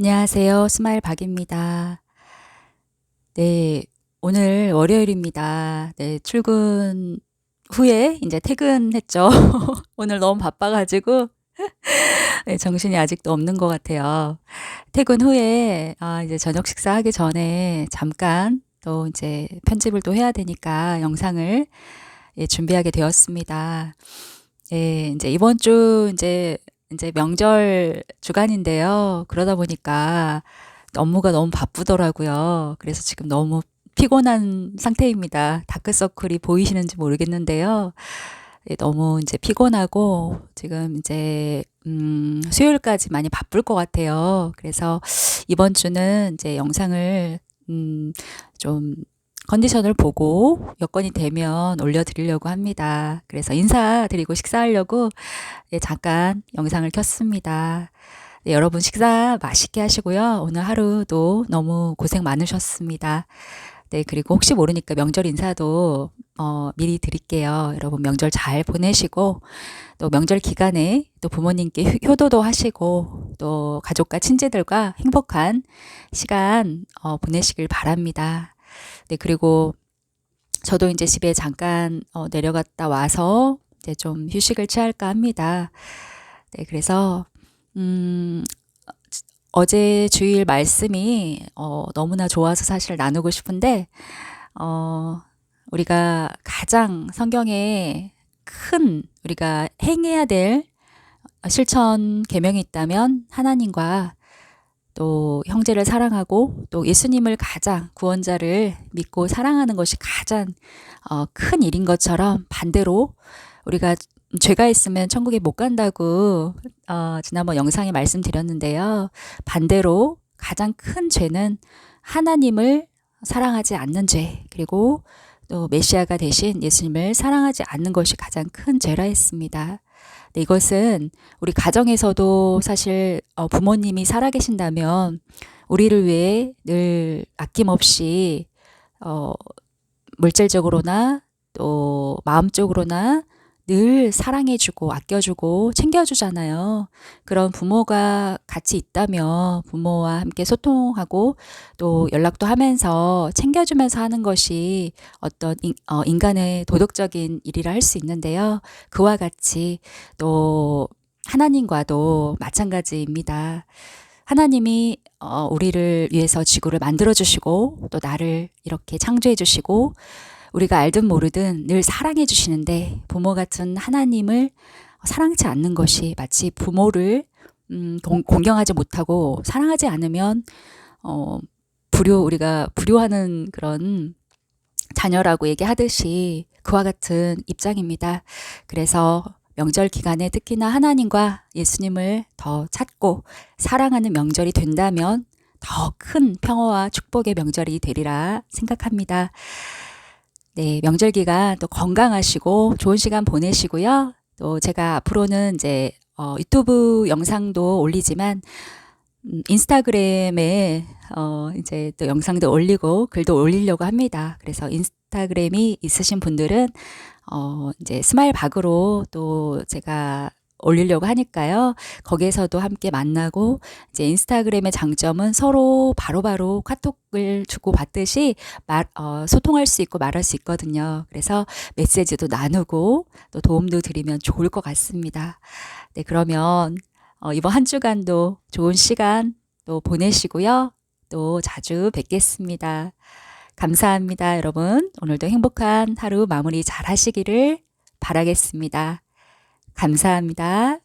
안녕하세요. 스마일 박입니다. 네, 오늘 월요일입니다. 네, 출근 후에 이제 퇴근했죠. 오늘 너무 바빠가지고 네, 정신이 아직도 없는 것 같아요. 퇴근 후에 아, 이제 저녁 식사하기 전에 잠깐 또 이제 편집을 또 해야 되니까 영상을 예, 준비하게 되었습니다. 예, 이제 이번 주 이제 이제 명절 주간인데요. 그러다 보니까 업무가 너무 바쁘더라고요. 그래서 지금 너무 피곤한 상태입니다. 다크서클이 보이시는지 모르겠는데요. 예, 너무 이제 피곤하고 지금 이제 음, 수요일까지 많이 바쁠 것 같아요. 그래서 이번 주는 이제 영상을 음, 좀 컨디션을 보고 여건이 되면 올려드리려고 합니다. 그래서 인사드리고 식사하려고 네, 잠깐 영상을 켰습니다. 네, 여러분 식사 맛있게 하시고요. 오늘 하루도 너무 고생 많으셨습니다. 네, 그리고 혹시 모르니까 명절 인사도 어, 미리 드릴게요. 여러분 명절 잘 보내시고 또 명절 기간에 또 부모님께 효도도 하시고 또 가족과 친지들과 행복한 시간 어, 보내시길 바랍니다. 네, 그리고 저도 이제 집에 잠깐 어, 내려갔다 와서 이제 좀 휴식을 취할까 합니다. 네, 그래서 음, 어제 주일 말씀이 어, 너무나 좋아서 사실 나누고 싶은데 어, 우리가 가장 성경에 큰 우리가 행해야 될 실천 계명이 있다면 하나님과 또 형제를 사랑하고 또 예수님을 가장 구원자를 믿고 사랑하는 것이 가장 어, 큰 일인 것처럼 반대로 우리가 죄가 있으면 천국에 못 간다고 어, 지난번 영상에 말씀드렸는데요. 반대로 가장 큰 죄는 하나님을 사랑하지 않는 죄 그리고 또 메시아가 되신 예수님을 사랑하지 않는 것이 가장 큰 죄라 했습니다. 네, 이것은 우리 가정에서도 사실 어, 부모님이 살아계신다면 우리를 위해 늘 아낌없이 어, 물질적으로나 또 마음적으로나 늘 사랑해주고 아껴주고 챙겨주잖아요. 그런 부모가 같이 있다면 부모와 함께 소통하고 또 연락도 하면서 챙겨주면서 하는 것이 어떤 인, 어, 인간의 도덕적인 일이라 할 수 있는데요. 그와 같이 또 하나님과도 마찬가지입니다. 하나님이 어, 우리를 위해서 지구를 만들어 주시고 또 나를 이렇게 창조해 주시고 우리가 알든 모르든 늘 사랑해 주시는데 부모 같은 하나님을 사랑치 않는 것이 마치 부모를 음, 공, 공경하지 못하고 사랑하지 않으면 어, 불효 우리가 불효하는 그런 자녀라고 얘기하듯이 그와 같은 입장입니다. 그래서 명절 기간에 특히나 하나님과 예수님을 더 찾고 사랑하는 명절이 된다면 더 큰 평화와 축복의 명절이 되리라 생각합니다. 네, 명절 기간 또 건강하시고 좋은 시간 보내시고요. 또 제가 앞으로는 이제 어, 유튜브 영상도 올리지만 음, 인스타그램에 어, 이제 또 영상도 올리고 글도 올리려고 합니다. 그래서 인스타그램이 있으신 분들은 어, 이제 스마일 박으로 또 제가 올리려고 하니까요. 거기에서도 함께 만나고 이제 인스타그램의 장점은 서로 바로바로 바로 카톡을 주고 받듯이 말, 어, 소통할 수 있고 말할 수 있거든요. 그래서 메시지도 나누고 또 도움도 드리면 좋을 것 같습니다. 네, 그러면 어, 이번 한 주간도 좋은 시간 또 보내시고요. 또 자주 뵙겠습니다. 감사합니다, 여러분. 오늘도 행복한 하루 마무리 잘 하시기를 바라겠습니다. 감사합니다.